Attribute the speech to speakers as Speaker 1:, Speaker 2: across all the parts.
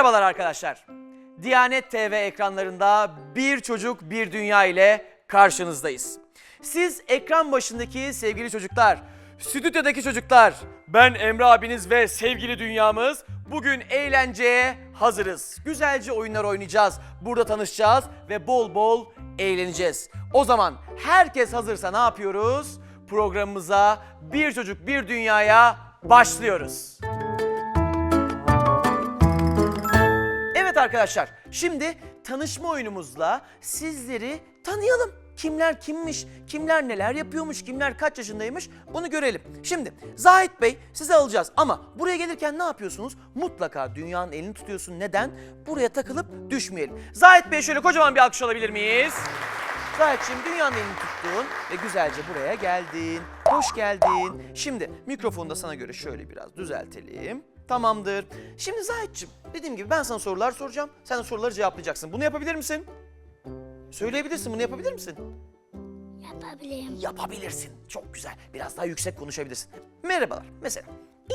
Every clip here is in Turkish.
Speaker 1: Merhabalar arkadaşlar. Diyanet TV ekranlarında bir çocuk bir dünya ile karşınızdayız. Siz ekran başındaki sevgili çocuklar, stüdyodaki çocuklar, ben Emre abiniz ve sevgili dünyamız bugün eğlenceye hazırız. Güzelce oyunlar oynayacağız, burada tanışacağız ve bol bol eğleneceğiz. O zaman herkes hazırsa ne yapıyoruz? Programımıza bir çocuk bir dünyaya başlıyoruz. Arkadaşlar, şimdi tanışma oyunumuzla sizleri tanıyalım. Kimler kimmiş, kimler neler yapıyormuş, kimler kaç yaşındaymış bunu görelim. Şimdi Zahit Bey sizi alacağız ama buraya gelirken ne yapıyorsunuz? Mutlaka dünyanın elini tutuyorsun. Neden? Buraya takılıp düşmeyelim. Zahit Bey şöyle kocaman bir alkış alabilir miyiz? Zahit'ciğim dünyanın elini tuttun ve güzelce buraya geldin. Hoş geldin. Şimdi mikrofonu da sana göre şöyle biraz düzeltelim. Tamamdır. Şimdi Zahit'ciğim dediğim gibi ben sana sorular soracağım. Sen de soruları cevaplayacaksın. Bunu yapabilir misin? Söyleyebilirsin. Bunu yapabilir misin?
Speaker 2: Yapabilirim.
Speaker 1: Yapabilirsin. Çok güzel. Biraz daha yüksek konuşabilirsin. Merhabalar. Mesela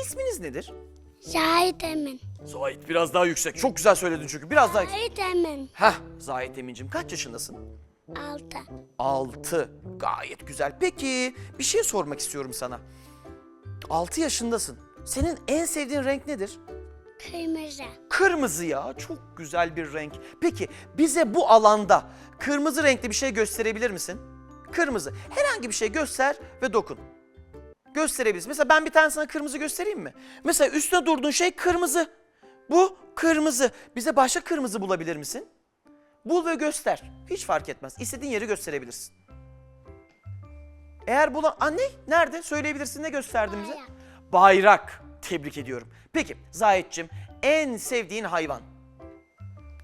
Speaker 1: isminiz nedir?
Speaker 2: Zahit Emin.
Speaker 1: Zahit biraz daha yüksek. Çok güzel söyledin çünkü. Biraz daha yüksek.
Speaker 2: Zahit Emin.
Speaker 1: Heh Zahit Emin'cim kaç yaşındasın?
Speaker 2: Altı.
Speaker 1: 6. Gayet güzel. Peki bir şey sormak istiyorum sana. 6 yaşındasın. Senin en sevdiğin renk nedir?
Speaker 2: Kırmızı.
Speaker 1: Kırmızı ya. Çok güzel bir renk. Peki bize bu alanda kırmızı renkli bir şey gösterebilir misin? Kırmızı. Herhangi bir şey göster ve dokun. Gösterebilirsin. Mesela ben bir tane sana kırmızı göstereyim mi? Mesela üstüne durduğun şey kırmızı. Bu kırmızı. Bize başka kırmızı bulabilir misin? Bul ve göster. Hiç fark etmez. İstediğin yeri gösterebilirsin. Eğer bulan... Aa, ne? Nerede? Söyleyebilirsin. Ne gösterdin bize?
Speaker 2: Bayrak.
Speaker 1: Bayrak. Tebrik ediyorum. Peki Zahit'cim en sevdiğin hayvan?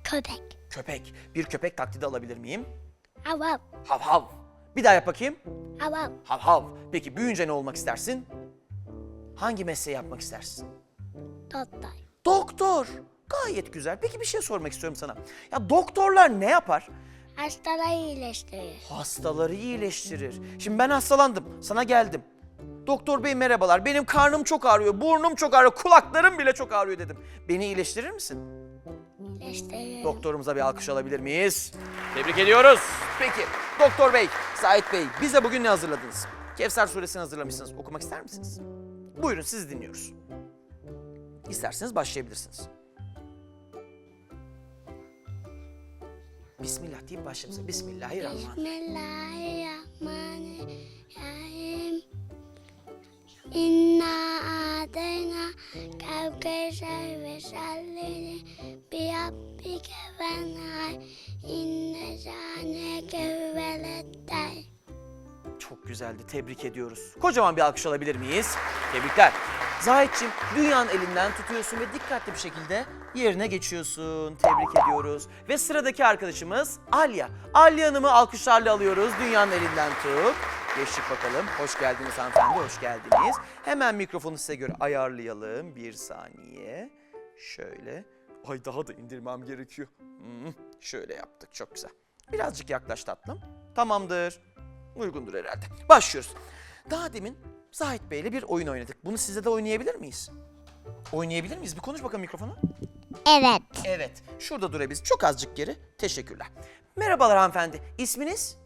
Speaker 2: Köpek.
Speaker 1: Köpek. Bir köpek taklidi alabilir miyim?
Speaker 2: Avav.
Speaker 1: Hav hav. Bir daha yap bakayım.
Speaker 2: Avav.
Speaker 1: Hav hav. Peki büyüyünce ne olmak istersin? Hangi mesleği yapmak istersin?
Speaker 2: Doktor.
Speaker 1: Doktor. Gayet güzel. Peki bir şey sormak istiyorum sana. Ya doktorlar ne yapar?
Speaker 2: Hastaları iyileştirir.
Speaker 1: Hastaları iyileştirir. Şimdi ben hastalandım. Sana geldim. Doktor bey merhabalar. Benim karnım çok ağrıyor, burnum çok ağrıyor, kulaklarım bile çok ağrıyor dedim. Beni iyileştirir misin?
Speaker 2: İyileştirir.
Speaker 1: Doktorumuza bir alkış alabilir miyiz? Tebrik ediyoruz. Peki Doktor Bey, Sait Bey bize bugün ne hazırladınız? Kevser suresini hazırlamışsınız. Okumak ister misiniz? Buyurun sizi dinliyoruz. İsterseniz başlayabilirsiniz. Bismillah deyip başlayalım. Bismillahirrahmanirrahim.
Speaker 2: Bismillahirrahmanirrahim. İnna adena kevkeser ve salleri bi rabbike ve nar. İnne zaneke velettay.
Speaker 1: Çok güzeldi. Tebrik ediyoruz. Kocaman bir alkış alabilir miyiz? Tebrikler. Zahit'ciğim dünyanın elinden tutuyorsun ve dikkatli bir şekilde yerine geçiyorsun. Tebrik ediyoruz. Ve sıradaki arkadaşımız Alya. Alya Hanım'ı alkışlarla alıyoruz. Dünyanın elinden tut. Geçtik bakalım. Hoş geldiniz hanımefendi, hoş geldiniz. Hemen mikrofonu size göre ayarlayalım. Bir saniye. Şöyle. Ay daha da indirmem gerekiyor. Hmm, şöyle yaptık. Çok güzel. Birazcık yaklaş tatlım. Tamamdır. Uygundur herhalde. Başlıyoruz. Daha demin Zahit Bey'le bir oyun oynadık. Bunu size de oynayabilir miyiz? Oynayabilir miyiz? Bir konuş bakalım mikrofona.
Speaker 2: Evet.
Speaker 1: Evet. Şurada durabiliriz. Çok azıcık geri. Teşekkürler. Merhabalar hanımefendi. İsminiz?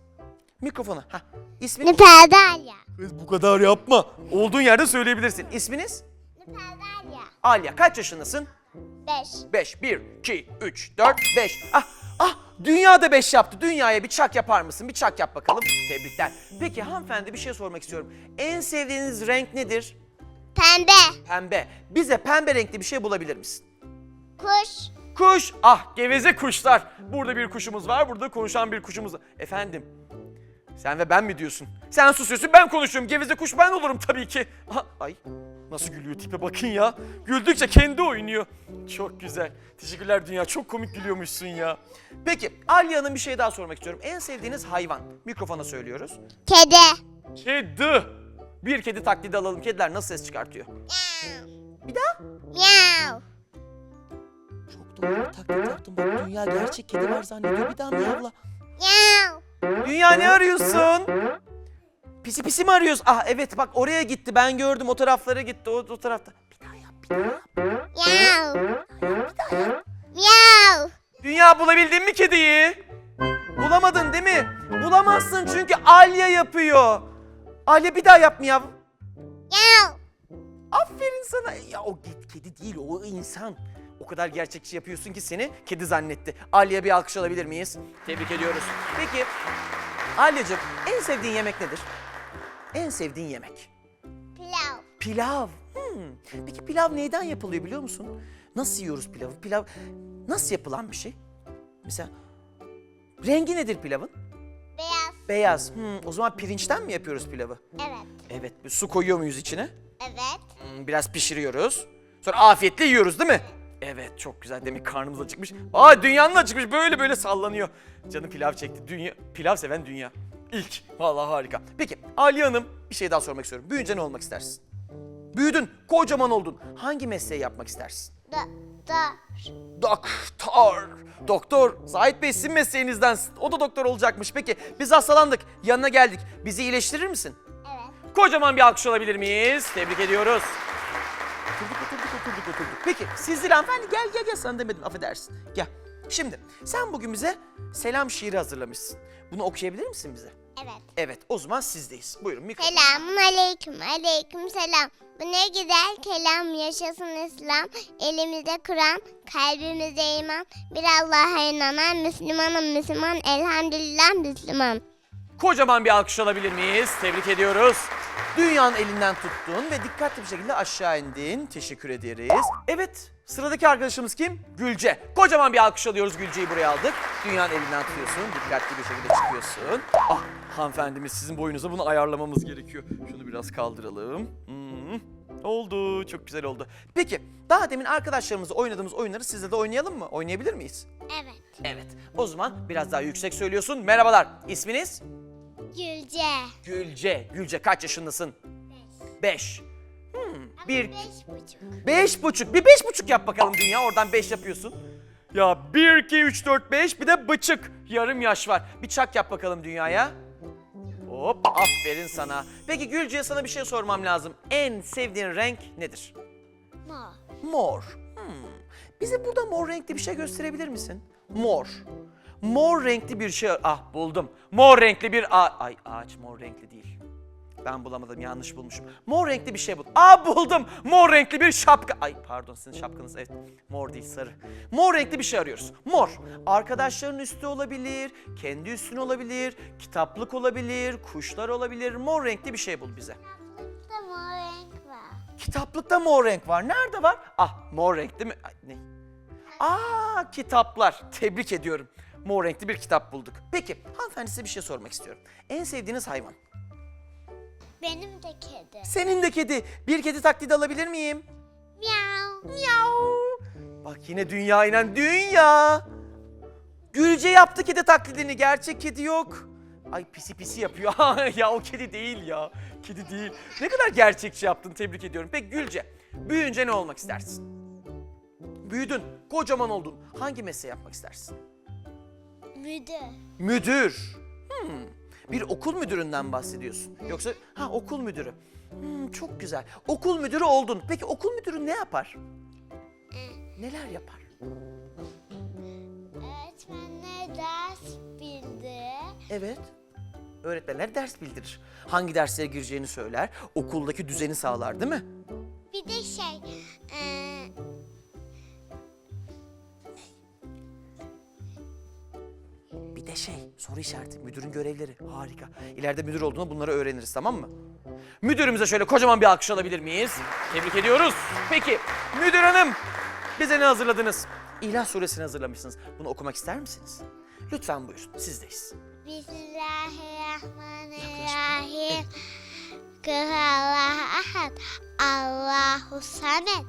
Speaker 1: Mikrofona. Ha. İsminiz?
Speaker 2: Nüperdalya.
Speaker 1: Kız bu kadar yapma. Olduğun yerde söyleyebilirsin. İsminiz?
Speaker 2: Nüperdalya.
Speaker 1: Alya. Kaç yaşındasın?
Speaker 2: Beş.
Speaker 1: 5. 1, 2, 3, 4, 5. Ah, ah dünyada 5 yaptı. Dünyaya bir çak yapar mısın? Bir çak yap bakalım. Tebrikler. Peki hanımefendi bir şey sormak istiyorum. En sevdiğiniz renk nedir?
Speaker 2: Pembe.
Speaker 1: Pembe. Bize pembe renkli bir şey bulabilir misin?
Speaker 2: Kuş.
Speaker 1: Kuş. Ah geveze kuşlar. Burada bir kuşumuz var. Burada konuşan bir kuşumuz var. Efendim. Sen ve ben mi diyorsun? Sen susuyorsun ben konuşuyorum. Geveze kuş ben olurum tabii ki. Aha, ay nasıl gülüyor tipe bakın ya. Güldükçe kendi oynuyor. Çok güzel. Teşekkürler Dünya. Çok komik gülüyormuşsun ya. Peki Alya'nın bir şey daha sormak istiyorum. En sevdiğiniz hayvan. Mikrofona söylüyoruz.
Speaker 2: Kedi.
Speaker 1: Kedi. Bir kedi taklidi alalım. Kediler nasıl ses çıkartıyor? Bir daha.
Speaker 2: Miau.
Speaker 1: Çok doğru bir taklit yaptım. Bak dünya gerçek kedi var zannediyor. Bir daha miyavla.
Speaker 2: Miau.
Speaker 1: Dünya ne arıyorsun? Pisi pisi mi arıyorsun? Ah evet bak oraya gitti. Ben gördüm o taraflara gitti. O, o tarafta. Bir daha yap, bir daha yap.
Speaker 2: Miau.
Speaker 1: Bir daha yap.
Speaker 2: Meow.
Speaker 1: Dünya bulabildin mi kediyi? Bulamadın değil mi? Bulamazsın çünkü Alya yapıyor. Alya bir daha yap miyav.
Speaker 2: Meow.
Speaker 1: Aferin sana. Ya o kedi değil o insan. O kadar gerçekçi yapıyorsun ki seni kedi zannetti. Alya'ya bir alkış alabilir miyiz? Tebrik ediyoruz. Peki Alya'cığım en sevdiğin yemek nedir? En sevdiğin yemek.
Speaker 2: Pilav.
Speaker 1: Pilav. Hmm. Peki pilav neyden yapılıyor biliyor musun? Nasıl yiyoruz pilavı? Pilav nasıl yapılan bir şey? Mesela rengi nedir pilavın?
Speaker 2: Beyaz.
Speaker 1: Beyaz. Hmm, o zaman pirinçten mi yapıyoruz pilavı?
Speaker 2: Evet.
Speaker 1: Evet. Su koyuyor muyuz içine?
Speaker 2: Evet.
Speaker 1: Hmm, Biraz pişiriyoruz. Sonra afiyetle yiyoruz değil mi? Evet çok güzel. Demin karnımız acıkmış. Aa dünyanın acıkmış. Böyle böyle sallanıyor. Canım pilav çekti. Dünya, pilav seven dünya. İlk. Vallahi harika. Peki Ali Hanım bir şey daha sormak istiyorum. Büyüyünce ne olmak istersin? Büyüdün, kocaman oldun. Hangi mesleği yapmak istersin?
Speaker 2: Da.
Speaker 1: Doktor. Doktor. Zahit Bey sizin mesleğinizden. O da doktor olacakmış. Peki biz hastalandık. Yanına geldik. Bizi iyileştirir misin?
Speaker 2: Evet.
Speaker 1: Kocaman bir alkış alabilir miyiz? Tebrik ediyoruz. Peki, siz değil hanımefendi. Gel, gel, gel. Sana demedim, affedersin. Gel. Şimdi, sen bugün bize selam şiiri hazırlamışsın. Bunu okuyabilir misin bize?
Speaker 2: Evet.
Speaker 1: Evet, o zaman sizdeyiz. Buyurun, mikrofon.
Speaker 2: Selamun aleyküm. Aleyküm selam. Bu ne güzel kelam yaşasın İslam. Elimizde Kur'an, kalbimizde iman. Bir Allah'a inanan Müslümanım Müslüman. Elhamdülillah Müslüman.
Speaker 1: Kocaman bir alkış alabilir miyiz? Tebrik ediyoruz. Dünyanın elinden tuttun ve dikkatli bir şekilde aşağı indin. Teşekkür ederiz. Evet, sıradaki arkadaşımız kim? Gülce. Kocaman bir alkış alıyoruz. Gülce'yi buraya aldık. Dünyanın elinden tutuyorsun. Dikkatli bir şekilde çıkıyorsun. Ah, hanımefendimiz sizin boyunuza bunu ayarlamamız gerekiyor. Şunu biraz kaldıralım. Hmm, Oldu, çok güzel oldu. Peki, daha demin arkadaşlarımızla oynadığımız oyunları sizle de oynayalım mı? Oynayabilir miyiz?
Speaker 2: Evet.
Speaker 1: Evet. O zaman biraz daha yüksek söylüyorsun. Merhabalar. İsminiz?
Speaker 2: Gülce.
Speaker 1: Gülce. Gülce kaç yaşındasın? Beş. Hmm, bir,
Speaker 2: Beş buçuk.
Speaker 1: beş buçuk. Bir beş buçuk yap bakalım dünya. Oradan beş yapıyorsun. Ya bir, iki, üç, dört, beş. Bir de bıçık. Yarım yaş var. Bir çak yap bakalım dünyaya. Hop aferin sana. Peki Gülce'ye sana bir şey sormam lazım. En sevdiğin renk nedir?
Speaker 2: Mor.
Speaker 1: Mor. Hmm. Bize burada mor renkli bir şey gösterebilir misin? Mor. Mor renkli bir şey. Ah buldum. Mor renkli bir ağaç. Ay ağaç mor renkli değil. Ben bulamadım yanlış bulmuşum. Mor renkli bir şey bul. Aa buldum. Mor renkli bir şapka. Ay pardon sizin şapkanız evet. Mor değil sarı. Mor renkli bir şey arıyoruz. Mor. Arkadaşların üstü olabilir. Kendi üstün olabilir. Kitaplık olabilir. Kuşlar olabilir. Mor renkli bir şey bul bize.
Speaker 2: Da mor renk var.
Speaker 1: Kitaplıkta mor renk var. Nerede var? Ah mor renk değil mi? Ay, ne? Aa kitaplar. Tebrik ediyorum. Mor renkli bir kitap bulduk. Peki hanımefendi size bir şey sormak istiyorum. En sevdiğiniz hayvan?
Speaker 2: Benim de kedi.
Speaker 1: Senin de kedi. Bir kedi taklidi alabilir miyim?
Speaker 2: Miau.
Speaker 1: Miau. Bak yine dünya inen dünya. Gülce yaptı kedi taklidini. Gerçek kedi yok. Ay pisi pisi yapıyor. ya o kedi değil ya. Kedi değil. Ne kadar gerçekçi yaptın. Tebrik ediyorum. Peki Gülce, büyüyünce ne olmak istersin? Büyüdün, kocaman oldun. Hangi mesleği yapmak istersin?
Speaker 2: Müdür.
Speaker 1: Müdür. Hmm, Bir okul müdüründen bahsediyorsun. Yoksa ha okul müdürü. Hmm, çok güzel. Okul müdürü oldun. Peki okul müdürü ne yapar? Neler yapar?
Speaker 2: Öğretmenler ders bildi.
Speaker 1: Evet. Öğretmenler ders bildirir. Hangi derslere gireceğini söyler. Okuldaki düzeni sağlar değil mi?
Speaker 2: Bir de şey, eee,
Speaker 1: Şey, soru işareti, müdürün görevleri. Harika. İleride müdür olduğunu bunları öğreniriz tamam mı? Müdürümüze şöyle kocaman bir alkış alabilir miyiz? Tebrik ediyoruz. Peki, müdür hanım bize ne hazırladınız? İlah suresini hazırlamışsınız. Bunu okumak ister misiniz? Lütfen buyurun, sizdeyiz.
Speaker 2: Bismillahirrahmanirrahim. Kıhallah ahad. Allahu samet.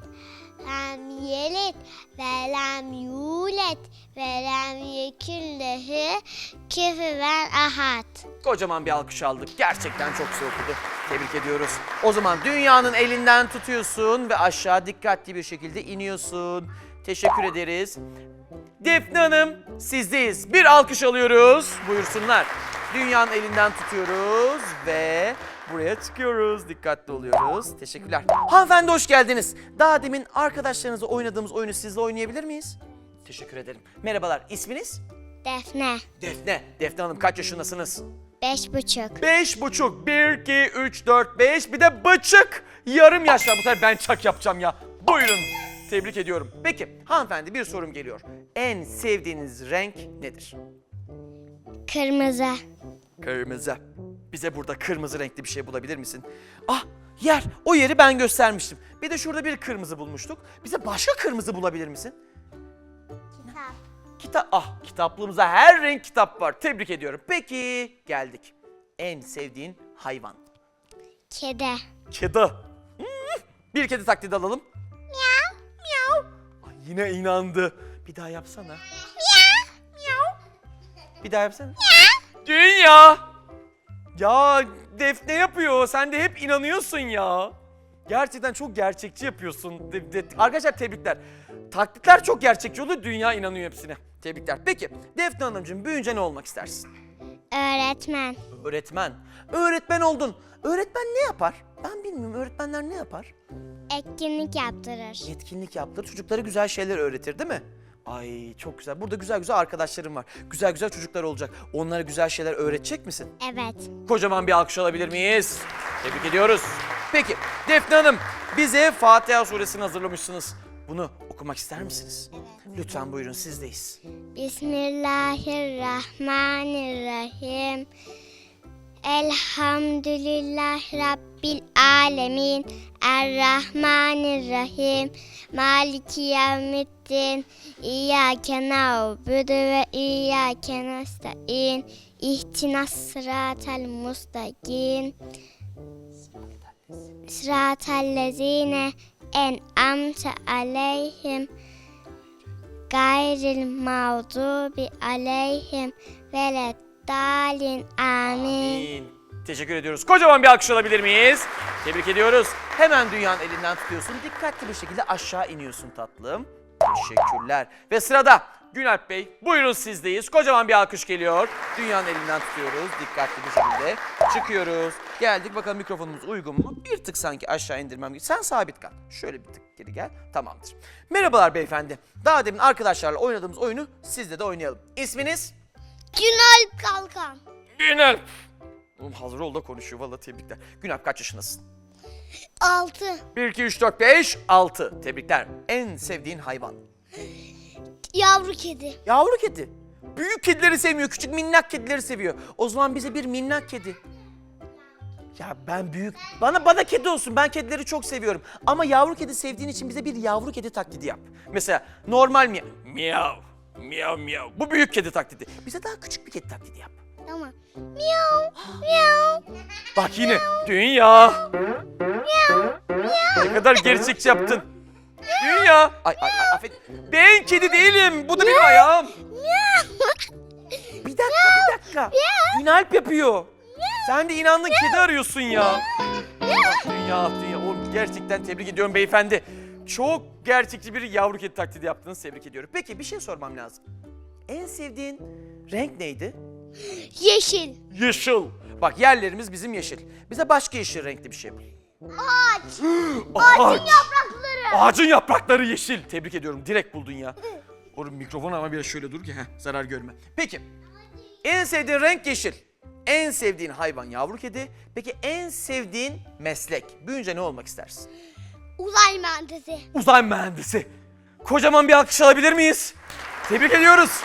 Speaker 2: Yelit ve lem yulet ve lem yeküllehi küfüven ahad.
Speaker 1: Kocaman bir alkış aldık. Gerçekten çok güzel okudu. Tebrik ediyoruz. O zaman dünyanın elinden tutuyorsun ve aşağı dikkatli bir şekilde iniyorsun. Teşekkür ederiz. Defne Hanım sizdeyiz. Bir alkış alıyoruz. Buyursunlar. Dünyanın elinden tutuyoruz ve buraya çıkıyoruz. Dikkatli oluyoruz. Teşekkürler. Hanımefendi hoş geldiniz. Daha demin arkadaşlarınızla oynadığımız oyunu sizle oynayabilir miyiz? Teşekkür ederim. Merhabalar. İsminiz?
Speaker 2: Defne.
Speaker 1: Defne. Defne Hanım kaç yaşındasınız?
Speaker 2: Beş buçuk.
Speaker 1: Beş buçuk. Bir, iki, üç, dört, beş. Bir de bıçık. Yarım yaş var. Bu sefer ben çak yapacağım ya. Buyurun. Tebrik ediyorum. Peki hanımefendi bir sorum geliyor. En sevdiğiniz renk nedir?
Speaker 2: Kırmızı.
Speaker 1: Kırmızı. Bize burada kırmızı renkli bir şey bulabilir misin? Ah yer. O yeri ben göstermiştim. Bir de şurada bir kırmızı bulmuştuk. Bize başka kırmızı bulabilir misin?
Speaker 2: Kitap.
Speaker 1: Kitap. Ah kitaplığımızda her renk kitap var. Tebrik ediyorum. Peki geldik. En sevdiğin hayvan.
Speaker 2: Kedi.
Speaker 1: Kedi. Hmm, Bir kedi taklidi alalım.
Speaker 2: Miau. Miau.
Speaker 1: Ay, yine inandı. Bir daha yapsana.
Speaker 2: Miau. Miau.
Speaker 1: Bir daha yapsana. Dünya. Ya Defne yapıyor. Sen de hep inanıyorsun ya. Gerçekten çok gerçekçi yapıyorsun. De- de- Arkadaşlar tebrikler. Taklitler çok gerçekçi oluyor. Dünya inanıyor hepsine. Tebrikler. Peki Defne Hanımcığım büyüyünce ne olmak istersin?
Speaker 2: Öğretmen.
Speaker 1: Öğretmen. Öğretmen oldun. Öğretmen ne yapar? Ben bilmiyorum. Öğretmenler ne yapar?
Speaker 2: Etkinlik yaptırır.
Speaker 1: Yetkinlik yaptırır. Çocuklara güzel şeyler öğretir değil mi? Ay çok güzel. Burada güzel güzel arkadaşlarım var. Güzel güzel çocuklar olacak. Onlara güzel şeyler öğretecek misin?
Speaker 2: Evet.
Speaker 1: Kocaman bir alkış alabilir miyiz? Tebrik ediyoruz. Peki Defne Hanım bize Fatiha suresini hazırlamışsınız. Bunu okumak ister misiniz? Lütfen buyurun sizdeyiz.
Speaker 2: Bismillahirrahmanirrahim. Elhamdülillah Rabbil Alemin. Errahmanirrahim. Maliki yevmiddin. İyyâke na'budu ve iyyâke nesta'in. İhtinas sıratel mustakim. Sıratellezine en'amte aleyhim gayril mağdubi aleyhim veleddalin amin.
Speaker 1: Amin. Teşekkür ediyoruz. Kocaman bir alkış alabilir miyiz? Tebrik ediyoruz. Hemen dünyanın elinden tutuyorsun. Dikkatli bir şekilde aşağı iniyorsun tatlım. Teşekkürler. Ve sırada Günalp Bey. Buyurun sizdeyiz. Kocaman bir alkış geliyor. Dünyanın elinden tutuyoruz. Dikkatli bir şekilde çıkıyoruz. Geldik bakalım mikrofonumuz uygun mu? Bir tık sanki aşağı indirmem gibi. Sen sabit kal. Şöyle bir tık geri gel. Tamamdır. Merhabalar beyefendi. Daha demin arkadaşlarla oynadığımız oyunu sizle de oynayalım. İsminiz?
Speaker 2: Günalp Kalkan.
Speaker 1: Günalp. Oğlum hazır ol da konuşuyor valla tebrikler. Günalp kaç yaşındasın?
Speaker 2: 6.
Speaker 1: 1, 2, 3, 4, 5, 6. Tebrikler. En sevdiğin hayvan?
Speaker 2: Yavru kedi.
Speaker 1: Yavru kedi. Büyük kedileri sevmiyor, küçük minnak kedileri seviyor. O zaman bize bir minnak kedi. Ya ben büyük... Bana bana kedi olsun. Ben kedileri çok seviyorum. Ama yavru kedi sevdiğin için bize bir yavru kedi taklidi yap. Mesela normal miyav. Miyav. Miyav miyav. Bu büyük kedi taklidi. Bize daha küçük bir kedi taklidi yap.
Speaker 2: Tamam. Miau. Miau.
Speaker 1: Bak yine. Dünya. Ne kadar gerçekçi yaptın. Dünya. Ay ay ay affet. Ben kedi değilim. Bu da benim ayağım. Bir dakika bir dakika. Günalp yapıyor. Sen de inandın kedi arıyorsun ya. Ah, dünya ah, dünya. Oğlum gerçekten tebrik ediyorum beyefendi. Çok gerçekçi bir yavru kedi taklidi yaptınız. Tebrik ediyorum. Peki bir şey sormam lazım. En sevdiğin renk neydi?
Speaker 2: Yeşil.
Speaker 1: Yeşil. Bak yerlerimiz bizim yeşil. Bize başka yeşil renkli bir şey bul.
Speaker 2: Ağaç.
Speaker 1: Ağaç.
Speaker 2: Yaprakları.
Speaker 1: Ağacın yaprakları yeşil. Tebrik ediyorum. Direkt buldun ya. Oğlum mikrofon ama biraz şöyle dur ki heh, zarar görme. Peki. En sevdiğin renk yeşil. En sevdiğin hayvan yavru kedi. Peki en sevdiğin meslek? Büyünce ne olmak istersin?
Speaker 2: Uzay mühendisi.
Speaker 1: Uzay mühendisi. Kocaman bir alkış alabilir miyiz? Tebrik ediyoruz.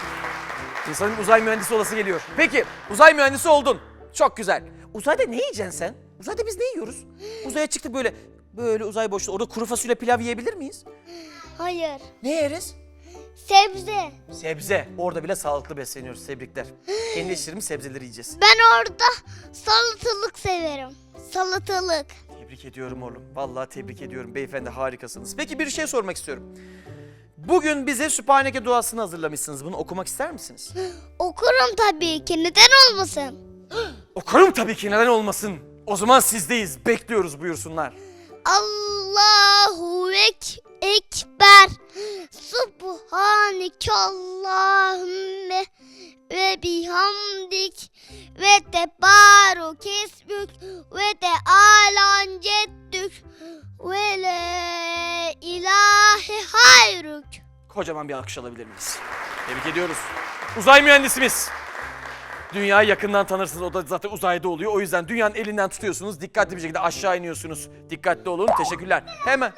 Speaker 1: İnsanın uzay mühendisi olası geliyor. Peki uzay mühendisi oldun. Çok güzel. Uzayda ne yiyeceksin sen? Uzayda biz ne yiyoruz? Uzaya çıktık böyle böyle uzay boşluğu. Orada kuru fasulye pilav yiyebilir miyiz?
Speaker 2: Hayır.
Speaker 1: Ne yeriz?
Speaker 2: Sebze.
Speaker 1: Sebze. Orada bile sağlıklı besleniyoruz. Tebrikler. Kendi işlerimiz sebzeleri yiyeceğiz.
Speaker 2: Ben orada salatalık severim. Salatalık.
Speaker 1: Tebrik ediyorum oğlum. Vallahi tebrik ediyorum. Beyefendi harikasınız. Peki bir şey sormak istiyorum. Bugün bize Sübhaneke duasını hazırlamışsınız. Bunu okumak ister misiniz?
Speaker 2: Okurum tabii ki. Neden olmasın?
Speaker 1: Okurum tabii ki neden olmasın. O zaman sizdeyiz. Bekliyoruz buyursunlar.
Speaker 2: Allahu ek ekber. Subhaneke Allahümme ve bihamdik ve tebaruk esmük ve de alan ceddük ve le ilahe hayrük.
Speaker 1: Kocaman bir alkış alabilir miyiz? Tebrik ediyoruz. Uzay mühendisimiz. Dünyayı yakından tanırsınız. O da zaten uzayda oluyor. O yüzden dünyanın elinden tutuyorsunuz. Dikkatli bir şekilde aşağı iniyorsunuz. Dikkatli olun. Teşekkürler. Hemen.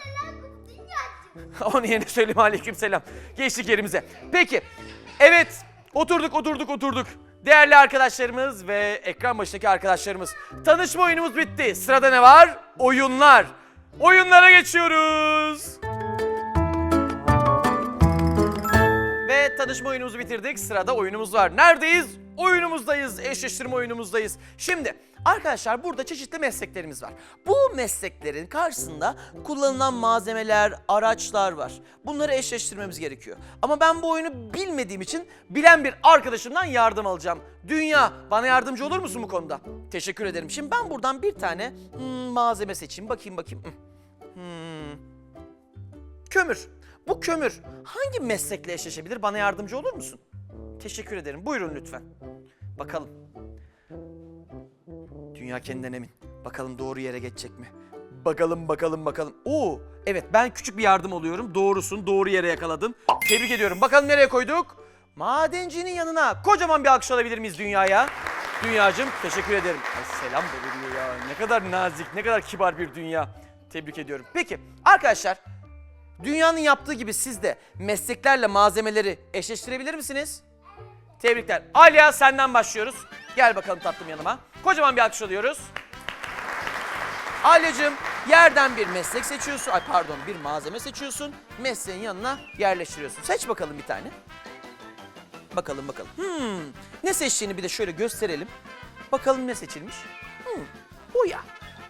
Speaker 1: Onu yeni söyleyeyim aleyküm selam. Geçtik yerimize. Peki. Evet. Oturduk oturduk oturduk. Değerli arkadaşlarımız ve ekran başındaki arkadaşlarımız. Tanışma oyunumuz bitti. Sırada ne var? Oyunlar. Oyunlara geçiyoruz. Ve tanışma oyunumuzu bitirdik. Sırada oyunumuz var. Neredeyiz? Oyunumuzdayız. Eşleştirme oyunumuzdayız. Şimdi arkadaşlar burada çeşitli mesleklerimiz var. Bu mesleklerin karşısında kullanılan malzemeler, araçlar var. Bunları eşleştirmemiz gerekiyor. Ama ben bu oyunu bilmediğim için bilen bir arkadaşımdan yardım alacağım. Dünya bana yardımcı olur musun bu konuda? Teşekkür ederim. Şimdi ben buradan bir tane hmm, malzeme seçeyim. Bakayım bakayım. Hmm. Kömür. Bu kömür hangi meslekle eşleşebilir? Bana yardımcı olur musun? Teşekkür ederim. Buyurun lütfen. Bakalım. Dünya kendinden emin. Bakalım doğru yere geçecek mi? Bakalım bakalım bakalım. Oo, evet ben küçük bir yardım oluyorum. Doğrusun, doğru yere yakaladın. Tebrik ediyorum. Bakalım nereye koyduk? Madencinin yanına. Kocaman bir alkış alabilir miyiz dünyaya? Dünyacım teşekkür ederim. Ay, selam da veriyor ya. Ne kadar nazik, ne kadar kibar bir dünya. Tebrik ediyorum. Peki arkadaşlar Dünyanın yaptığı gibi siz de mesleklerle malzemeleri eşleştirebilir misiniz? Tebrikler. Alya senden başlıyoruz. Gel bakalım tatlım yanıma. Kocaman bir alkış alıyoruz. Alyacığım yerden bir meslek seçiyorsun. Ay pardon bir malzeme seçiyorsun. Mesleğin yanına yerleştiriyorsun. Seç bakalım bir tane. Bakalım bakalım. Hmm, ne seçtiğini bir de şöyle gösterelim. Bakalım ne seçilmiş. Hmm, boya.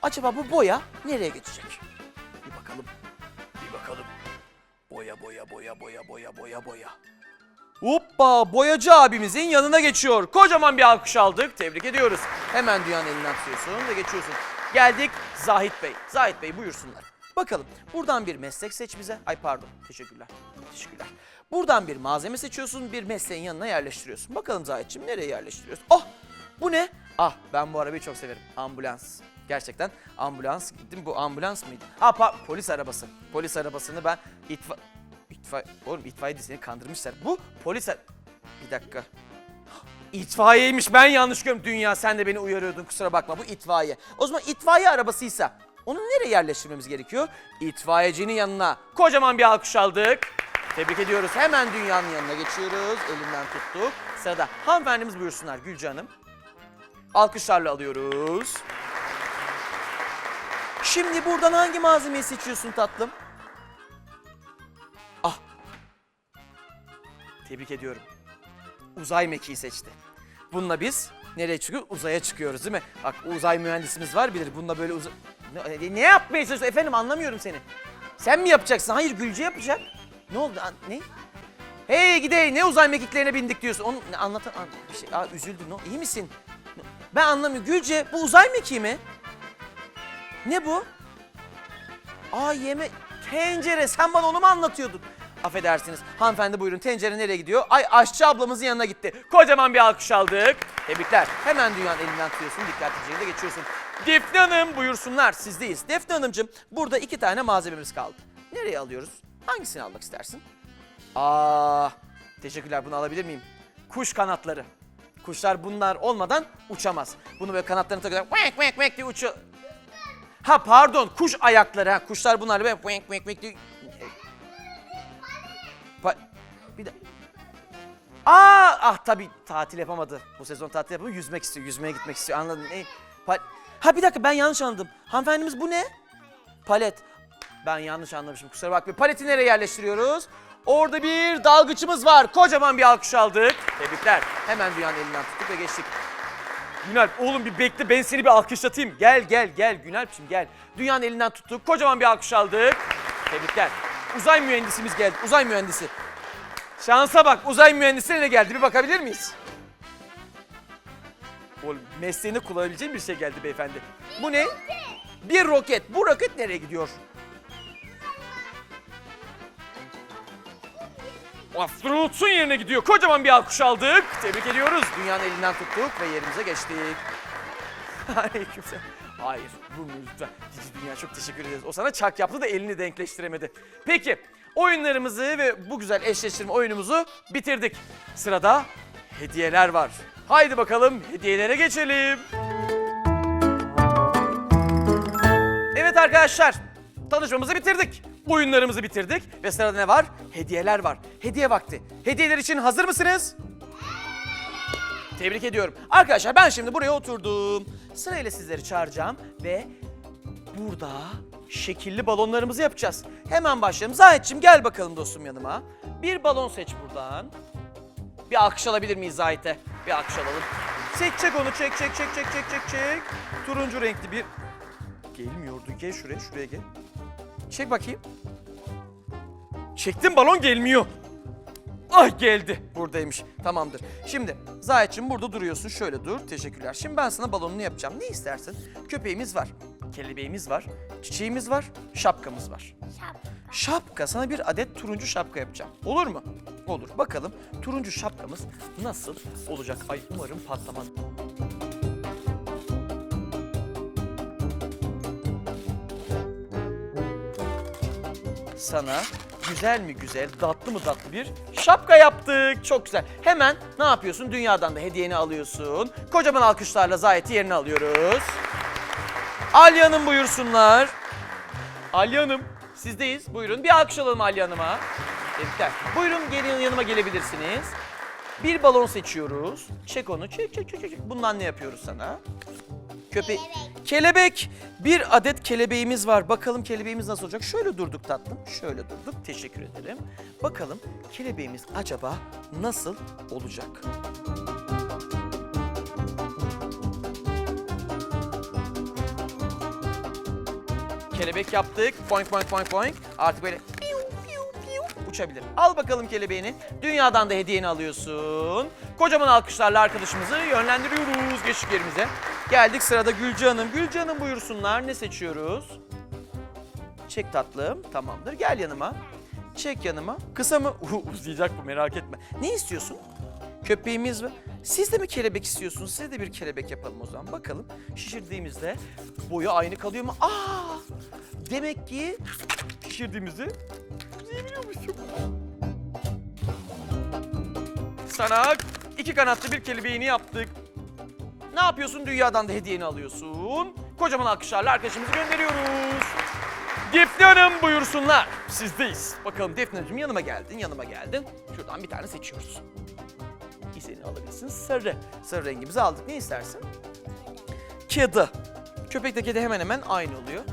Speaker 1: Acaba bu boya nereye geçecek? Boya boya boya boya boya boya boya. Hoppa boyacı abimizin yanına geçiyor. Kocaman bir alkış aldık. Tebrik ediyoruz. Hemen dünyanın elinden tutuyorsun ve geçiyorsun. Geldik Zahit Bey. Zahit Bey buyursunlar. Bakalım buradan bir meslek seç bize. Ay pardon teşekkürler. Teşekkürler. Buradan bir malzeme seçiyorsun bir mesleğin yanına yerleştiriyorsun. Bakalım Zahit'ciğim nereye yerleştiriyorsun? Oh bu ne? Ah ben bu arabayı çok severim. Ambulans. Gerçekten ambulans gittim. Bu ambulans mıydı? Ha pa- polis arabası. Polis arabasını ben itfa... İtfa... Oğlum itfaiye de seni kandırmışlar. Bu polis... Bir dakika. İtfaiyeymiş ben yanlış gördüm. Dünya sen de beni uyarıyordun kusura bakma bu itfaiye. O zaman itfaiye arabasıysa onu nereye yerleştirmemiz gerekiyor? İtfaiyecinin yanına. Kocaman bir alkış aldık. Tebrik ediyoruz. Hemen dünyanın yanına geçiyoruz. Elinden tuttuk. Sırada hanımefendimiz buyursunlar Gülce Hanım. Alkışlarla alıyoruz. Şimdi buradan hangi malzemeyi seçiyorsun tatlım? Ah. Tebrik ediyorum. Uzay mekiği seçti. Bununla biz nereye çıkıyoruz? Uzaya çıkıyoruz değil mi? Bak uzay mühendisimiz var bilir. Bununla böyle uzay... Ne, ne yapmaya çalışıyorsun? Efendim anlamıyorum seni. Sen mi yapacaksın? Hayır Gülce yapacak. Ne oldu? An- Ne? Hey gidey ne uzay mekiklerine bindik diyorsun. Onu anlatan an- bir şey. Aa, üzüldün. Ne, iyi misin? Ben anlamıyorum. Gülce bu uzay mekiği mi? Ne bu? Aa yeme tencere sen bana onu mu anlatıyordun? Affedersiniz. Hanımefendi buyurun tencere nereye gidiyor? Ay aşçı ablamızın yanına gitti. Kocaman bir alkış aldık. Tebrikler. Hemen dünyanın elinden tutuyorsun. Dikkatlice de geçiyorsun. Defne Hanım buyursunlar sizdeyiz. Defne Hanımcığım burada iki tane malzememiz kaldı. Nereye alıyoruz? Hangisini almak istersin? Aa, teşekkürler bunu alabilir miyim? Kuş kanatları. Kuşlar bunlar olmadan uçamaz. Bunu böyle kanatlarını takıyorlar. Vek vek vek diye uçuyor. Ha pardon kuş ayakları ha kuşlar bunlar böyle vek diye. Pa- bir de Aa ah tabii tatil yapamadı. Bu sezon tatil yapamadı. Yüzmek istiyor. Yüzmeye gitmek istiyor. Anladın ne? Pa- ha bir dakika ben yanlış anladım. Hanımefendimiz bu ne? Palet. Ben yanlış anlamışım. Kusura bakmayın. Paleti nereye yerleştiriyoruz? Orada bir dalgıçımız var. Kocaman bir alkış aldık. Tebrikler. Hemen dünyanın elinden tuttuk ve geçtik. Günalp oğlum bir bekle ben seni bir alkışlatayım. Gel gel gel Günalp'cim gel. Dünyanın elinden tuttuk. Kocaman bir alkış aldık. Tebrikler. Uzay mühendisimiz geldi. Uzay mühendisi. Şansa bak uzay mühendisi ne geldi bir bakabilir miyiz? Oğlum mesleğinde kullanabileceğin bir şey geldi beyefendi. Bu ne? Bir roket. Bu roket nereye gidiyor? Astronautsun yerine gidiyor. Kocaman bir alkış aldık. Tebrik ediyoruz. Dünyanın elinden tuttuk ve yerimize geçtik. Aleykümselam. Hayır, bu lütfen. Cici Dünya çok teşekkür ederiz. O sana çak yaptı da elini denkleştiremedi. Peki, oyunlarımızı ve bu güzel eşleştirme oyunumuzu bitirdik. Sırada hediyeler var. Haydi bakalım hediyelere geçelim. Evet arkadaşlar, tanışmamızı bitirdik. Oyunlarımızı bitirdik ve sırada ne var? Hediyeler var. Hediye vakti. Hediyeler için hazır mısınız? Tebrik ediyorum. Arkadaşlar ben şimdi buraya oturdum. Sırayla sizleri çağıracağım ve burada şekilli balonlarımızı yapacağız. Hemen başlayalım. Zahit'cim gel bakalım dostum yanıma. Bir balon seç buradan. Bir alkış alabilir miyiz Zahit'e? Bir alkış alalım. Seç çek onu çek çek çek çek çek çek çek. Turuncu renkli bir... Gelmiyordu. Gel şuraya şuraya gel. Çek bakayım. Çektim balon gelmiyor. Ah geldi. Buradaymış. Tamamdır. Şimdi Zahit'cim burada duruyorsun. Şöyle dur. Teşekkürler. Şimdi ben sana balonunu yapacağım. Ne istersin? Köpeğimiz var. Kelebeğimiz var. Çiçeğimiz var. Şapkamız var. Şapka. Sana bir adet turuncu şapka yapacağım. Olur mu? Olur. Bakalım turuncu şapkamız nasıl olacak? Ay umarım patlamaz. Sana güzel mi güzel, tatlı mı tatlı bir şapka yaptık. Çok güzel. Hemen ne yapıyorsun? Dünyadan da hediyeni alıyorsun. Kocaman alkışlarla Zahit'i yerine alıyoruz. Alya Hanım buyursunlar. Alya Hanım sizdeyiz. Buyurun bir alkış alalım Alya Hanım'a. Buyurun gelin yanıma gelebilirsiniz. Bir balon seçiyoruz. Çek onu. Çek çek çek çek. Bundan ne yapıyoruz sana? Köpek. Kelebek. Bir adet kelebeğimiz var. Bakalım kelebeğimiz nasıl olacak? Şöyle durduk tatlım. Şöyle durduk. Teşekkür ederim. Bakalım kelebeğimiz acaba nasıl olacak? Kelebek yaptık. Boink boink boink boink. Artık böyle uçabilir. Al bakalım kelebeğini. Dünyadan da hediyeni alıyorsun. Kocaman alkışlarla arkadaşımızı yönlendiriyoruz geçtik yerimize. Geldik sırada Gülce Hanım. Gülce Hanım buyursunlar. Ne seçiyoruz? Çek tatlım. Tamamdır. Gel yanıma. Çek yanıma. Kısa mı? Uh, uzayacak bu merak etme. Ne istiyorsun? Köpeğimiz var. Siz de mi kelebek istiyorsunuz? Size de bir kelebek yapalım o zaman. Bakalım şişirdiğimizde boyu aynı kalıyor mu? Aa! Demek ki şişirdiğimizde uzayabiliyormuşum. Sana iki kanatlı bir kelebeğini yaptık. Ne yapıyorsun? Dünyadan da hediyeni alıyorsun. Kocaman alkışlarla arkadaşımızı gönderiyoruz. Defne Hanım buyursunlar. Sizdeyiz. Bakalım Defne Hanımcığım yanıma geldin, yanıma geldin. Şuradan bir tane seçiyoruz. İstediğini alabilirsin. Sarı. Sarı rengimizi aldık. Ne istersin? Kedi. Köpekle kedi hemen hemen aynı oluyor.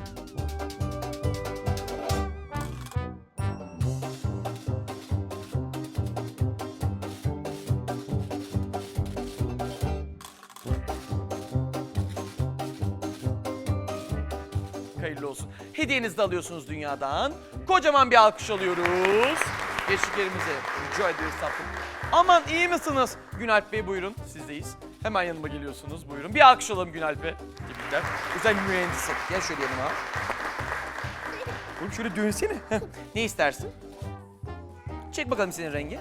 Speaker 1: Hayırlı olsun. Hediyenizi de alıyorsunuz dünyadan. Kocaman bir alkış alıyoruz. Geçtik yerimize. Rica ediyoruz tatlım. Aman iyi misiniz? Günalp Bey buyurun. Sizdeyiz. Hemen yanıma geliyorsunuz. Buyurun. Bir alkış alalım Günalp'e. Tebrikler. Güzel bir mühendisi. Gel şöyle yanıma. Oğlum şöyle dönsene. ne istersin? Çek bakalım senin rengi.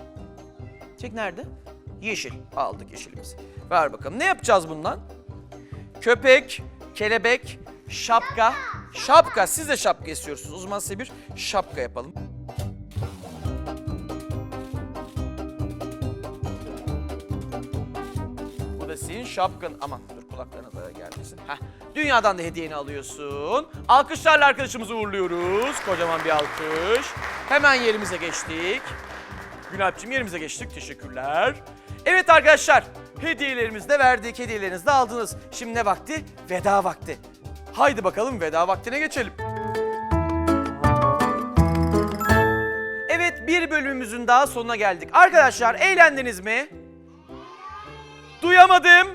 Speaker 1: Çek nerede? Yeşil. Aldık yeşilimizi. Ver bakalım. Ne yapacağız bundan? Köpek, kelebek, şapka. Şapka. Siz de şapka istiyorsunuz. O zaman size bir şapka yapalım. Bu da senin şapkan. Aman dur kulaklarına zarar gelmesin. Heh. Dünyadan da hediyeni alıyorsun. Alkışlarla arkadaşımızı uğurluyoruz. Kocaman bir alkış. Hemen yerimize geçtik. Günalp'cim yerimize geçtik. Teşekkürler. Evet arkadaşlar. Hediyelerimizi de verdik. Hediyelerinizi aldınız. Şimdi ne vakti? Veda vakti. Haydi bakalım veda vaktine geçelim. Evet bir bölümümüzün daha sonuna geldik. Arkadaşlar eğlendiniz mi? Duyamadım.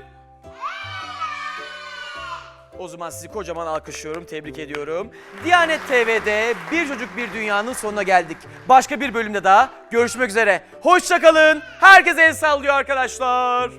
Speaker 1: O zaman sizi kocaman alkışlıyorum, tebrik ediyorum. Diyanet TV'de Bir Çocuk Bir Dünya'nın sonuna geldik. Başka bir bölümde daha görüşmek üzere. Hoşçakalın. Herkese el sallıyor arkadaşlar.